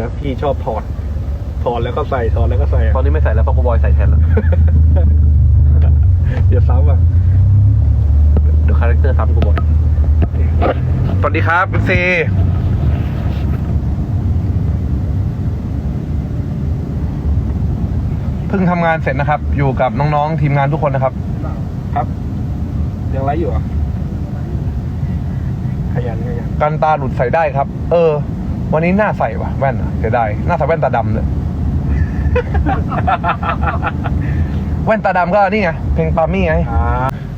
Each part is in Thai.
นะพี่ชอบถอดถอดแล้วก็ใส่ถอดแล้วก็ใส่ตอนนี้ไม่ใส่แล้วเพราะโกบอยใส่แทนแล้วอย่าซ้ำอะเดี๋ยวคาแรคเตอร์ซ้ำโกบอยสวัสดีครับซีเพิ่งทำงานเสร็จนะครับ อยู่กับน้องๆทีมงานทุกคนนะครับ ครับยังไรอยู่อะขยันขยันกันตาหลุดใส่ได้ครับ เออ วันนี้หน้าใส่ว่ะแว่นอะเสียดายหน้าใส่แว่นตาดำเลย แว่นตาดำก็นี่ไงเพลงปามี่ไง อ่า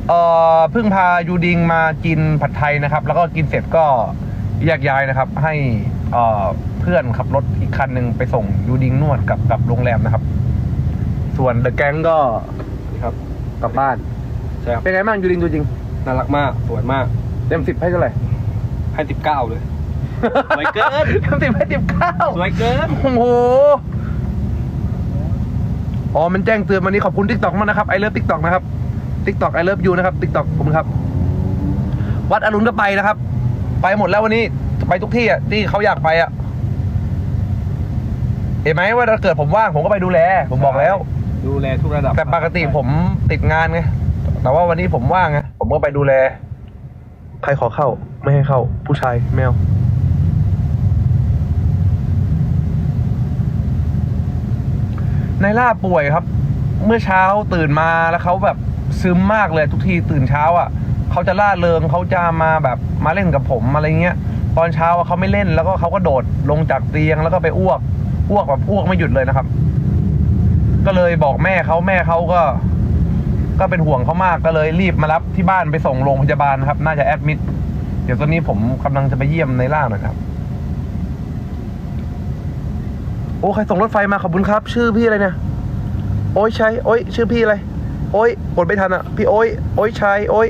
เอ่อเพิ่งพายูดิงมากินผัดไทยนะครับ แล้วก็กินเสร็จก็แยกย้ายนะครับ ให้เอ่อเพื่อนขับรถอีกคันหนึ่งไปส่งยูดิงนวดกับกับโรงแรมนะครับ ส่วนเดอะแก๊งก็ครับกลับบ้าน ใช่ครับเป็นไงบ้างยูดิงตัวจริงน่ารักมาก สวยมาก เต็มสิบให้เท่าไหร่ให้ติบเก้าเลย สวยเกินเต็มสิบให้สิบเก้าสวยเกิน โอ้โห อ๋อ มันแจ้งเตือนวันนี้ขอบคุณทิกตอกมากนะครับ ไอเลิฟทิกตอกนะครับทิกตอกไอเลิฟยูนะครับทิกตอกผมครับ วัดอรุณก็ไปนะครับ ไปหมดแล้ววันนี้ ไปทุกที่อะที่เขาอยากไปอะ เห็นไหมว่าถ้าเกิดผมว่างผมก็ไปดูแล ผมบอกแล้ว ดูแลทุกระดับแต่ปกติผมติดงานไง แต่ว่าวันนี้ผมว่างไง ผมก็ไปดูแล ใครขอเข้า ไม่ให้เข้า ผู้ชายแมว นายล่าป่วยครับ เมื่อเช้าตื่นมาแล้วเขาแบบซึมมากเลยทุกทีตื่นเช้าอะเขาจะล่าเริงเขาจะมาแบบมาเล่นกับผมอะไรเงี้ย ตอนเช้าเขาไม่เล่นแล้วก็เขาก็โดดลงจากเตียงแล้วก็ไปอ้วกอ้วกแบบอ้วกไม่หยุดเลยนะครับ ก็เลยบอกแม่เขาแม่เขาก็ ก็เป็นห่วงเขามากก็เลยรีบมารับที่บ้านไปส่งโรงพยาบาลครับ น่าจะแอดมิดเดี๋ยวตอนนี้ผมกำลังจะไปเยี่ยมในล่าหน่อยครับ โอ้ใครส่งรถไฟมาขอบคุณครับ ชื่อพี่อะไรเนี่ย โอ้ยชัยโอ้ยชื่อพี่อะไร โอ้ยกดไม่ทันอะ พี่โอ้ยโอ้ยชัยโอ้ย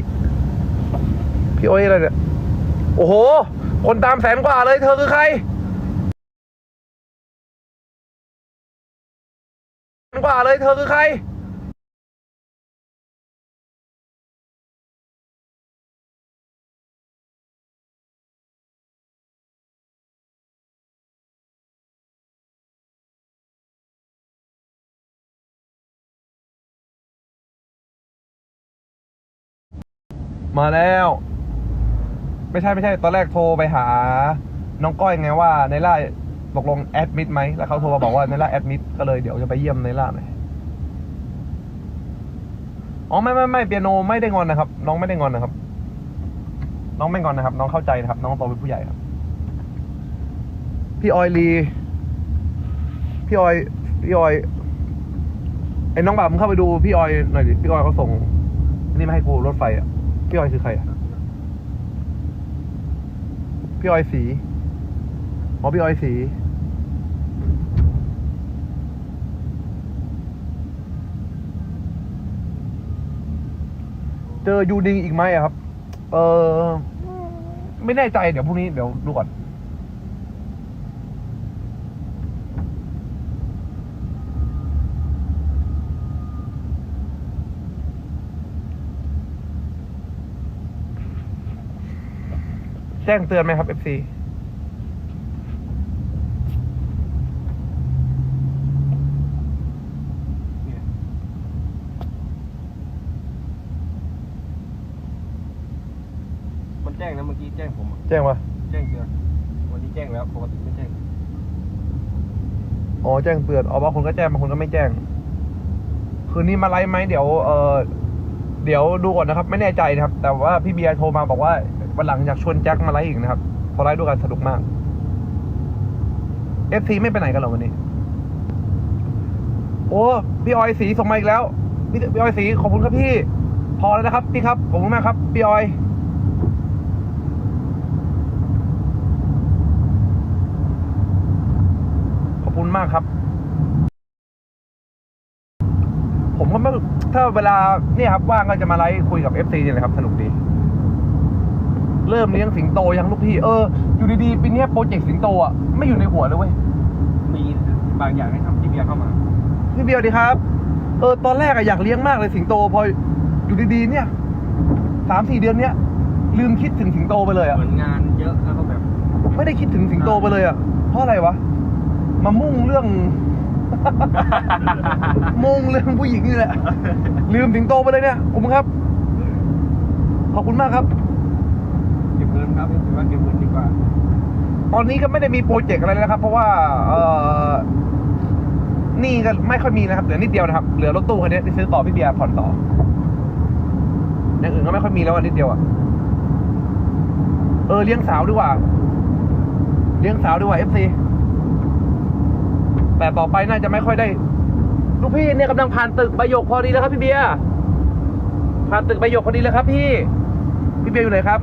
พี่โอ้ยอะไรเนี่ย โอ้โห คนตามแสนกว่าเลยเธอคือใครกว่าเลยเธอคือใคร มาแล้ว ไม่ใช่ไม่ใช่ตอนแรกโทรไปหา น้องก้อยไงว่าในล่าตกลงแอดมิดไหมแล้วเขาโทรมาบอกว่าในล่าแอดมิดก็เลยเดี๋ยวจะไปเยี่ยมในล่าหน่อยอ๋อไม่ไม่ไม่เปียโนไม่ได้งอนนะครับ น้องไม่ได้งอนนะครับ น้องไม่งอนนะครับ น้องเข้าใจนะครับ น้องโตเป็นผู้ใหญ่ครับ พี่ออยลี พี่ออย พี่ออยไอ้น้องบ่าวมึงเข้าไปดูพี่ออยหน่อยดิพี่ออยเขาส่งนนี่มาให้กูรถไฟอะ พี่ออยคือใครอะ พี่ออยสีอ๋อพี่ออยสีเจอยูดิงอีกไหมอะครับ เออไม่แน่ใจเดี๋ยวพรุ่งนี้เดี๋ยวดูก่อน จ้งเตือนไหมครับ FC มันแจ้งนะเมื่อกี้แจ้งผมอะแจ้งว่าแจ้งเตือนวันนี้แจ้งแล้วปกติไม่แจ้งอ๋อแจ้งเตือนอ๋อบางคนก็แจ้งบางคนก็ไม่แจ้ง คืนนี้มาไลฟ์ไหมเดี๋ยวเออเดี๋ยวดูก่อนนะครับ ไม่แน่ใจนะครับ แต่ว่าพี่เบียร์โทรมาบอกว่า วันหลังอยากชวนแจ็คมาไลฟ์อีกนะครับเพอไลฟ์ด้วยกันสนุกมาก FC ไม่ไปไหนกันหรอวันนี้ โอ้พี่ออยสีส่งมาอีกแล้วพี่พี่ออยสีขอบคุณครับพี่ พอแล้วนะครับ พี่ครับขอบคุณมากครับพี่ออยขอบคุณมากครับ ผมก็ไม่ถ้าเวลาเนี่ยครับว่างก็จะมาไลฟ์คุยกับ FC เนี่ยแหละครับ สนุกดี เริ่มเลี้ยงสิงโตยังลูกพี่เอออยู่ดีๆปีเนี้ยโปรเจกต์สิงโตอะไม่อยู่ในหัวเลยเว้ยมีบางอย่างให้ทำที่เบียร์เข้ามาพี่เบียร์ดีครับ เออตอนแรกอะอยากเลี้ยงมากเลยสิงโตพออยู่ดีๆเนี่ยสามสี่เดือนเนี้ยลืมคิดถึงสิงโตไปเลยอะเหมือนงานเยอะแล้วก็แบบ ไม่ได้คิดถึงสิงโตไปเลยอะเพราะอะไรวะมามุ่งเรื่อง มุ่งเรื่องผู้หญิงนี่แหละลืมสิงโตไปเลยเนี่ยขอบคุณครับ ขอบคุณมากครับเก็บเงิ นครับถือว่าเก็บเงินดีกว่า ตอนนี้ก็ไม่ได้มีโปรเจกต์อะไรแล้วครับ เพราะว่าเออนี่ก็ไม่ค่อยมีนะครับเหลือนิดเดียวนะครับเหลือรถตู้คันนี้ที่ซื้อต่อพี่เบียร์ผ่อนต่ออย่างอื่นก็ไม่ค่อยมีแล้วอะนิดเดียวอะเออเลี้ยงสาวดีกว่า เลี้ยงสาวดีกว่าเอฟซีแต่ต่อไปน่าจะไม่ค่อยได้ลูกพี่เนี่ยกำลังผ่านตึกใบหยกพอดีแล้วครับพี่เบียร์ผ่านตึกใบหยกพอดีแล้วครับ พี่ พี่เบียร์อยู่ไหนครับ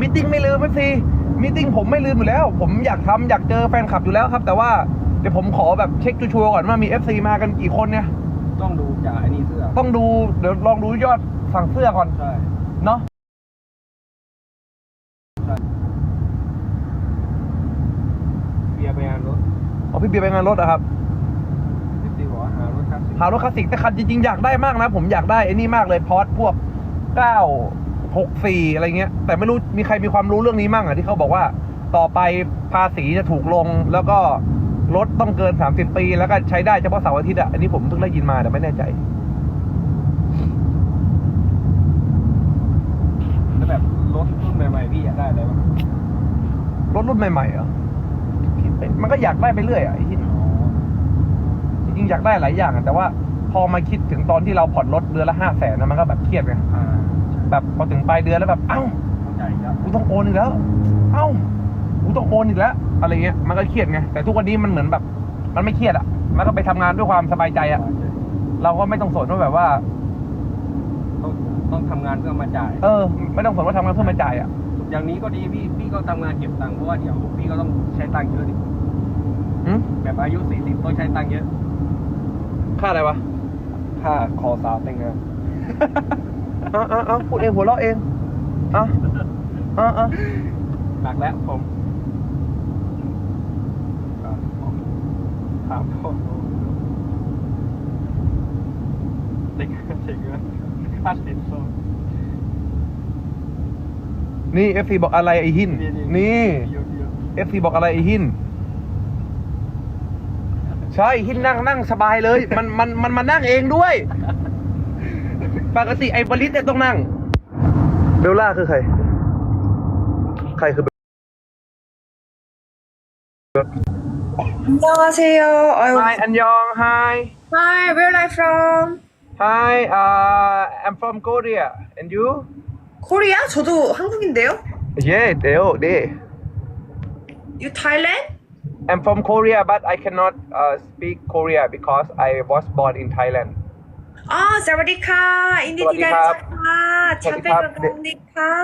มิ팅ไม่ลืมเอฟซีมิ팅ผมไม่ลืมอยู่แล้ว ผมอยากทำอยากเจอแฟนคลับอยู่แล้วครับ แต่ว่าเดี๋ยวผมขอแบบเช็คชัวร์ๆก่อนว่ามีเอฟซีมากันกี่คนเนี่ยต้องดูจากไอ้นี่เสื้อต้องดูเดี๋ยวลองดูยอดสั่งเสื้อก่อนใช่เนาะเบียร์ไปงานรถเอาพี่เบียร์ไปงานรถอะครับพี่ตีบอกว่าหารถคลาสสิกหารถคลาสสิกแต่คันจริงๆอยากได้มากนะ ผมอยากได้ไอ้นี่มากเลยพอดพวก 964 อะไรเงี้ย แต่ไม่รู้มีใครมีความรู้เรื่องนี้มั่งอะที่เขาบอกว่าต่อไปภาษีจะถูกลงแล้วก็รถต้องเกิน 30 ปี แล้วก็ใช้ได้เฉพาะเสาร์อาทิตย์อะอันนี้ผมเพิ่งได้ยินมาแต่ไม่แน่ใจแล้วแบบรถรุ่นใหม่ๆพี่อยากได้อะไรบ้างรถรุ่นใหม่ๆเหรอคิดไปมันก็อยากได้ไปเรื่อยอะไอ้ที่จริงๆอยากได้หลายอย่างอะแต่ว่าพอมาคิดถึงตอนที่เราผ่อนรถเดือนละห้าแสนนะมันก็แบบเครียดไง อ่า แบบพอถึงปลายเดือนแล้วแบบเอ้าเข้าใจครับกูต้องโอนอีกแล้ว เอ้ากูต้องโอนอีกแล้ว อะไรเงี้ยมันก็เครียดไงแต่ทุกวันนี้มันเหมือนแบบ มันไม่เครียดอะมันก็ไปทำงานด้วยความสบายใจอะเราก็ไม่ต้องสนว่าแบบว่า ต้องต้องทำงานเพื่อมาจ่าย เออ ไม่ต้องสนว่าทำงานเพื่อมาจ่ายอะอย่างนี้ก็ดีพี่พี่ก็ทำงานเก็บตังค์เพราะว่าเดี๋ยวพี่ก็ต้องใช้ตังค์เยอะดิหืมแบบอายุ40ต้องใช้ตังค์เยอะ ค่าอะไรวะ ค่าคอสาวแต่งงาน อะอะอะพูดเองหัวเราะเองอะอะอะหนักแล้วผมถามโทษเด็กเด็กเงินค่าสินสอดนี่เอฟซีบอกอะไรไอ้หิน นี่เดียวเดียวเอฟซีบอกอะไรไอ้หิน ใช่หินนั่งนั่งสบายเลย มันมันมันมานั่งเองด้วย ปกติไอ้บริสเนี่ยต้องนั่ง เบลล่าคือใคร ใครคือ 안녕하세요. 아유, Hi 안녕 Hi Hi, where are you from? Hi uh, I'm from Korea and you 코리아? 저도 한국인데요. Yeah Deo 네 You Thailand? I'm from Korea but I cannot uh, speak Korea because I was born in Thailand อ๋อสวัสดีค่ะ อินดีที่ได้ค่ะฉันเป็นคนกรุงเค่ะ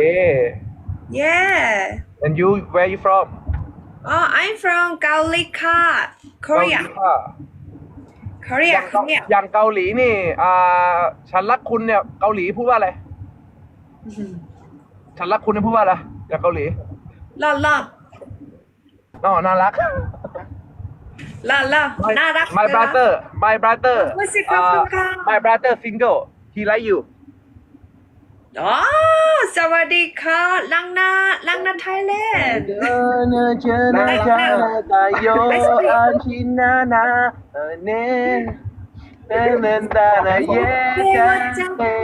Yeah yeah and you where you from อ๋อ I'm from เกาหลีค่ะ Korea เกาหลีค่ะ Korea Korea อย่างเกาหลีนี่อ่าฉันรักคุณเนี่ยเกาหลีพูดว่าอะไรฉันรักคุณเนี่ยพูดว่าอะไรอย่างเกาหลีลอบลอบน่ารัก 라라, my, 나락. my brother my brother What's it uh, called? my brother single he like you 아, 사와디카. 랑나, 랑나 Thailand. 배웠잖아,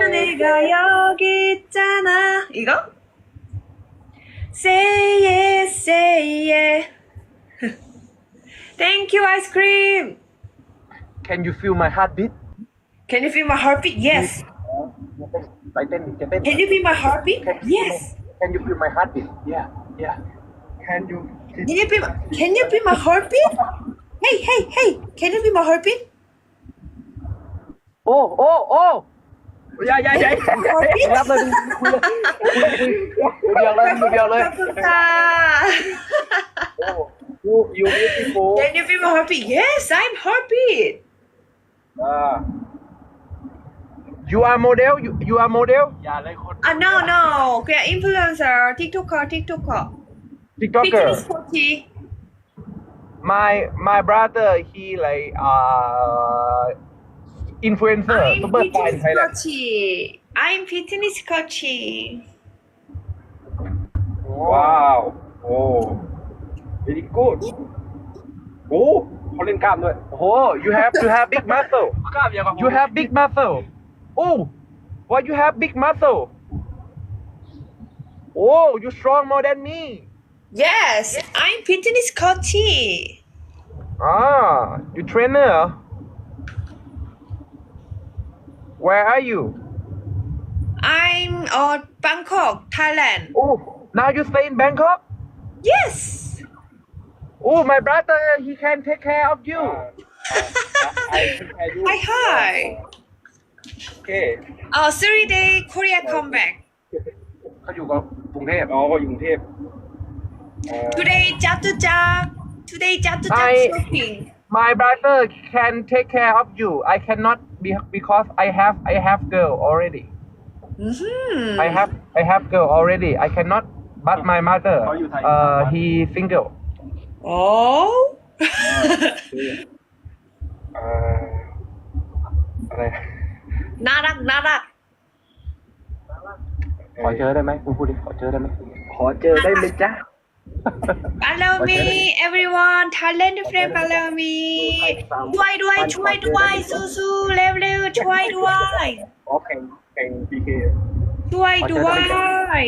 내가 여기 있잖아. 이거? Say yeah, say yeah. Thank you, ice cream. Can you feel my heartbeat? Can you feel my heartbeat? Yes. Can you feel my heartbeat? Yes. Can you feel my heartbeat? Yeah, yeah. Can you? Can you feel? Can you be my heartbeat? Hey, hey, hey! Can you feel my heartbeat? Oh, oh, oh! อย่าอย่าอย่ารับเลยเดียวเลยเดียวเลยค่ะ oh, you you beautiful Can you feel happy? Yes I'm happy. Ah. You are model? You, you are model? อย่าเลยคน ah no no. We are influencer TikToker TikToker. TikToker? My my brother he like uh influencer I'm super star in fitness Thailand coach. I'm fitness coach. ว้าวโอ้ very good โอ้เขาเล่นกล้ามด้วย โอ้โห you have you have big muscle กล้ามอย่างกับ you have big muscle oh why you have big muscle oh you strong more than me Yes, I'm fitness coach. ah you trainer where are you I'm on Bangkok, Thailand. oh now you stay in Bangkok Yes. oh my brother he can take care of you ไอ้ไอ้ยู Hi, hi. โอเค Uh, three day Korea comeback. เขาอยู่กับกรุงเทพอ๋อเขาอยู่กรุงเทพเอ่อ Today, Jatujak. Today, Jatujak I- shopping. my brother can take care of you I cannot be because I have I have girl already Mm-hmm. I have I have girl already. I cannot. But my mother, How you Thai? uh, he single. Oh. เอ่ออะไร narak, narak. ขอเจอได้ไหมคุณพูดดิขอเจอได้ไหมขอเจอได้ไหมจ๊ะ Follow me, everyone. Thailand friend, follow me. ช่วยด้วยช่วยด้วยสู้ๆเร็วๆช่วยด้วยอ๋อแข่งแข่งพีเคช่วยด้วย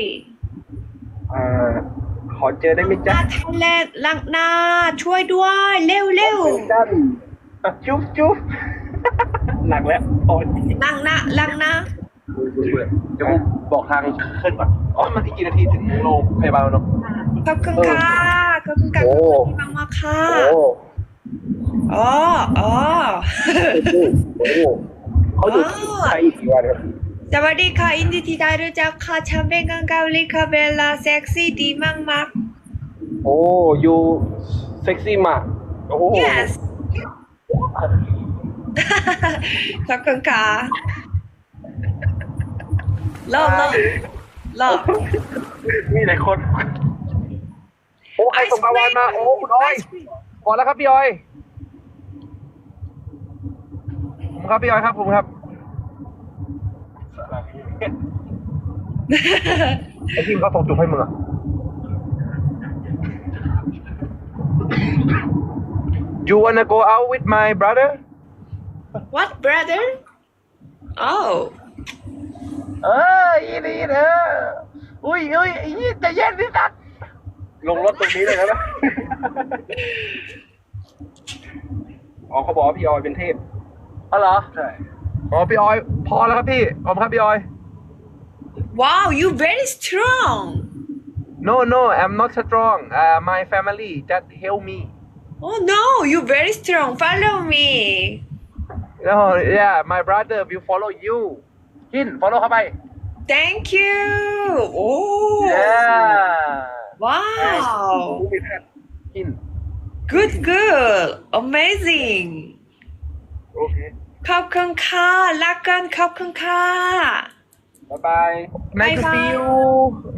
เอ่อขอเจอได้ไหมจ๊ะนาไทยแลนด์ลังนาช่วยด้วยเร็วเร็วจันจุ๊บจุ๊บหนักแล้วตอนๆลังนาลังนาเดี๋ยวผมบอกทางขึ้นก่อนอ๋อมันอีกกี่นาทีถึงโรงพยาบาลแล้วเนาะ ขอบคุณค่ะขอบคุณค่ะโอ้ขอบคุณมากมากๆค่ะโอ้อ๋ออ๋อโหเขาอยู่ไทยอีกกี่วันครับสวัสดีค่ะอินดีที่ได้รู้จักค่ะฉันเป็นกังเกาหลีค่ะเบลล่าเซ็กซี่ดีมากมากโอ้ยูเซ็กซี่มากโอ้โหๆ yes ขอบคุณค่ะเลิฟเลิฟเลิฟมีหลายคนโอ้ใครส่งมาวานมา โอ้คุณอ้อยพอแล้วครับพี่อ้อยผมครับพี่อ้อยครับผมครับไอ้ทีมเขาส่งจุ๊บให้มึงอะ You wanna go out with my brother What brother Oh เอออีนี่เธออุ้ยอุ้ยอีนี่จะแย่งที่สัตว์ ลงรถตรงนี้เลยนะอ๋อเขาบอกว่าพี่ออยเป็นเทพอ๋อเหรอ ใช่อ๋อพี่ออย พอแล้วครับพี่ขอบคุณครับพี่ออย Wow you very strong No no I'm not strong uh, my family just help me Oh no you very strong follow me No yeah my brother will follow you กิน follow เข้าไป Thank you Oh yeah Wow กิน Good good Amazing โอเคขอบคุณค่ะรักกันขอบคุณค่ะบ๊ายบาย Nice to Bye see bye. you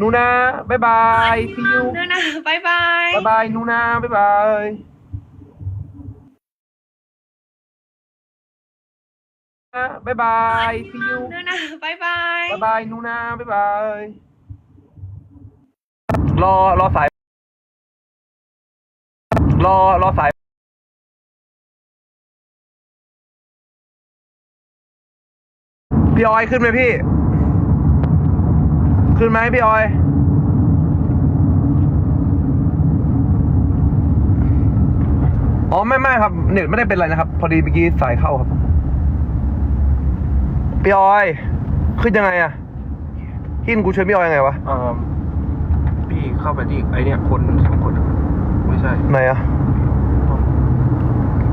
นูนาบ๊ายบาย see you นะนะบายบายบ๊ายบายนูนาบ๊ายบายบ๊ายบาย see you นะนะบายบายบ๊ายบายนูนาบ๊ายบาย รอรอสาย รอรอสายพี่ออยขึ้นไหมพี่ ขึ้นไหมพี่ออย อ๋อไม่ไม่ครับ เน็ตไม่ได้เป็นไรนะครับ พอดีเมื่อกี้สายเข้าครับ พี่ออย ขึ้นยังไงอะหินกูเชิญพี่ออยยังไงวะ เอ่อพี่เข้าไปที่ไอเนี่ยคนสองคนไม่ใช่ไหนอะ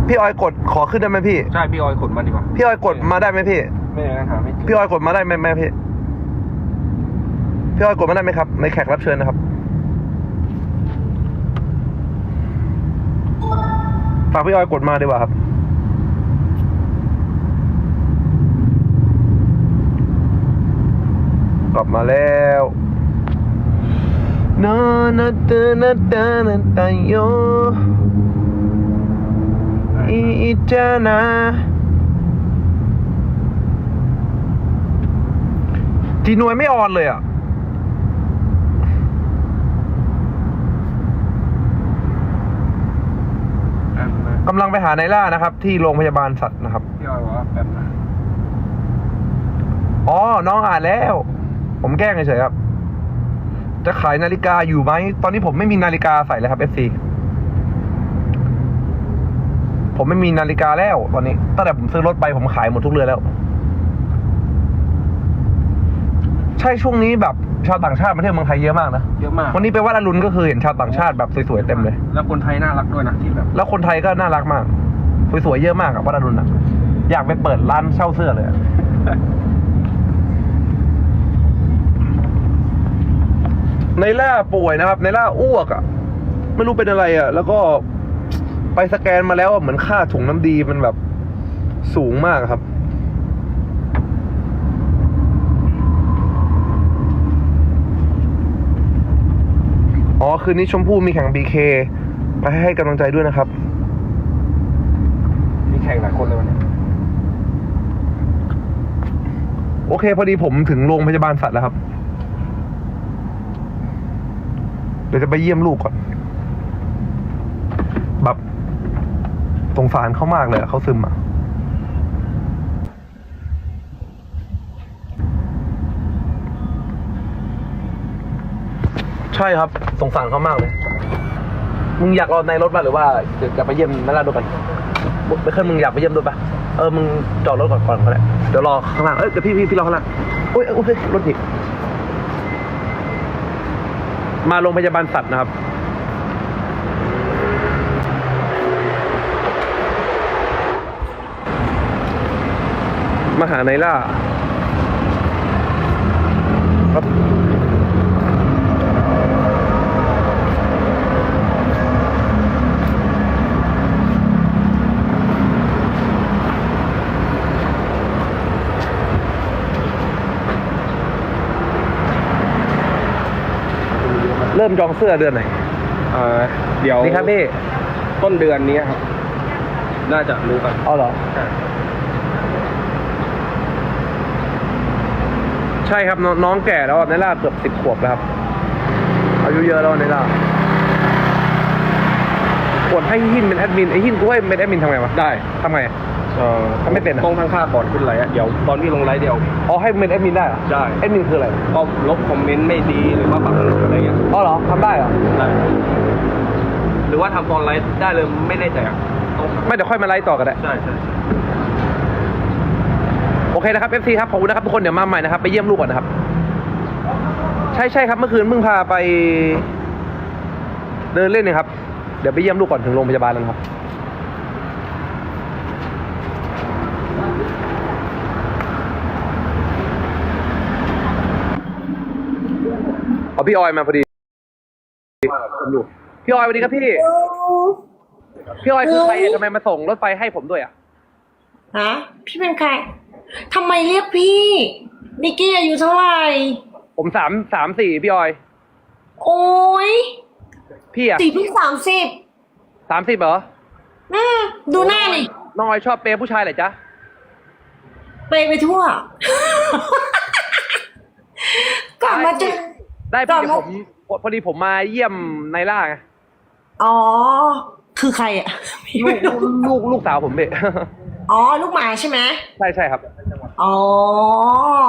พี่ออยกดขอขึ้นได้ไหมพี่ ใช่พี่ออยกดมาดีกว่า พี่ออยกดมาได้ไหมพี่ ไม่งั้นหาไม่เจอพี่ออยกดมาได้ไหมแม่พี่ พี่ออยกดมาได้ไหมครับ ในแขกรับเชิญนะครับ ฝากพี่ออยกดมาดีกว่าครับกลับมาแล้ว นอนตนาตานาตาโยอีจานาจีนวยไม่ออนเลยอะกำลังไปหานายล่านะครับ ที่โรงพยาบาลสัตว์นะครับ พี่ออยบอกว่าแบบนะ อ๋อ น้องอ่านแล้ว ผมแกล้งเฉยๆครับ จะขายนาฬิกาอยู่ไหม ตอนนี้ผมไม่มีนาฬิกาใส่เลยครับ FC ผมไม่มีนาฬิกาแล้วตอนนี้ ตั้งแต่ผมซื้อรถไปผมขายหมดทุกเรือนแล้ว ใช่ช่วงนี้แบบชาวต่างชาติมาเที่ยวเมืองไทยเยอะมากนะ เยอะมาก วันนี้ไปวัดอรุณก็คือเห็นชาวต่างชาติแบบสวยๆเต็มเลย แล้วคนไทยน่ารักด้วยนะที่แบบ แล้วคนไทยก็น่ารักมาก สวยๆเยอะมากอะวัดอรุณอะอยากไปเปิดร้านเช่าเสื้อเลยอะ ในล่าป่วยนะครับ ในล่าอ้วกอะไม่รู้เป็นอะไรอะแล้วก็ไปสแกนมาแล้วอะเหมือนค่าถุงน้ำดีมันแบบสูงมากครับ อ๋อ คืนนี้ชมพู่มีแข่งบีเคไปให้กำลังใจด้วยนะครับ มีแข่งหลายคนเลยวันนี้ โอเค พอดีผมถึงโรงพยาบาลสัตว์แล้วครับ เดี๋ยวจะไปเยี่ยมลูกก่อน แบบสงสารเขามากเลยเขาซึมอะใช่ครับสงสารเขามากเลย มึงอยากรอในรถป่ะหรือว่าจะไปเยี่ยมนั่นละด้วยกันไปขึ้นมึงอยากไปเยี่ยมด้วยป่ะเออมึงจอดรถก่อนก่อนก็ได้เดี๋ยวรอข้างล่างเอ้ยเดี๋ยวพี่พี่พี่รอข้างล่างโอ้ยโอ้ยรถติด มาโรงพยาบาลสัตว์นะครับ มาหาไนล่า เริ่มจองเสื้อเดือนไหนเออเดี๋ยวนี่ครับพี่ต้นเดือนนี้ครับ น่าจะรู้กันเอาเหรอ ใช่ใช่ครับนน้องแก่แล้วอะไนล่าเกือบสิบขวบแล้วครับ อายุเยอะแล้วไนล่าปวดให้หินเป็นแอดมินไอ้หินกูให้เป็นแอดมินทำไงวะได้ทำไง เออทำไม่เป็นอะต้องทั้งค่าก่อนขึ้นไลน์อะเดี๋ยวตอนที่ลงไลน์เดียว อ๋อให้เป็นแอดมินได้เหรอได้แอดมินคืออะไรก็ลบคอมเมนต์ไม่ดีหรือว่าปรับอะไรเงี้ยอ๋อเหรอทำได้เหรอได้หรือว่าทำตอนไลฟ์ได้เลยไม่แน่ใจอะต้องไม่เดี๋ยวค่อยมาไล่ต่อกันได้ ใช่ใช่ใช่ โอเคนะครับ FC ครับขอบคุณนะครับทุกคนเดี๋ยวมาใหม่นะครับไปเยี่ยมลูกก่อนนะครับ ใช่ใช่ครับเมื่อคืนเพิ่งพาไป เดินเล่นเนะครับ เดี๋ยวไปเยี่ยมลูกก่อนถึงโรงพยาบาลแล้วนะครับ เอาพี่ออยมาพอดีอยู่พี่ออยสวัสดีครับพี่ พี่ออยคือใครอะทำไมมาส่งรถไฟให้ผมด้วยอะ ฮะพี่เป็นใครทำไมเรียกพี่นิกกี้อายุเท่าไหร่ผมสามสามสี่พี่ออย โอ้ยพี่อะสี่เพิ่งสามสิบสามสิบเหรอ อืมดูหน้านี่น้องออยชอบเปย์ผู้ชายเหรอจ๊ะ ไปไปทั่วกลับมาเจอ ได้ก่พี่อนเดี๋ยวนะผมพอดีผมมาเยี่ยมไนล่าไงอ๋อ คือใครอะลูกลูกลูกสาวผมเบอ๋อ ลูกหมาใช่ไหมใช่ใช่ครับอ๋อ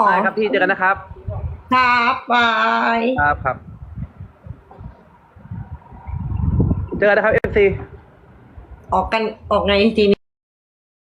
ได้ครับพี่เจอกันนะครับ ครับบายครับครับ เจอกันนะครับเอฟซีออกกันออกไงทีนี้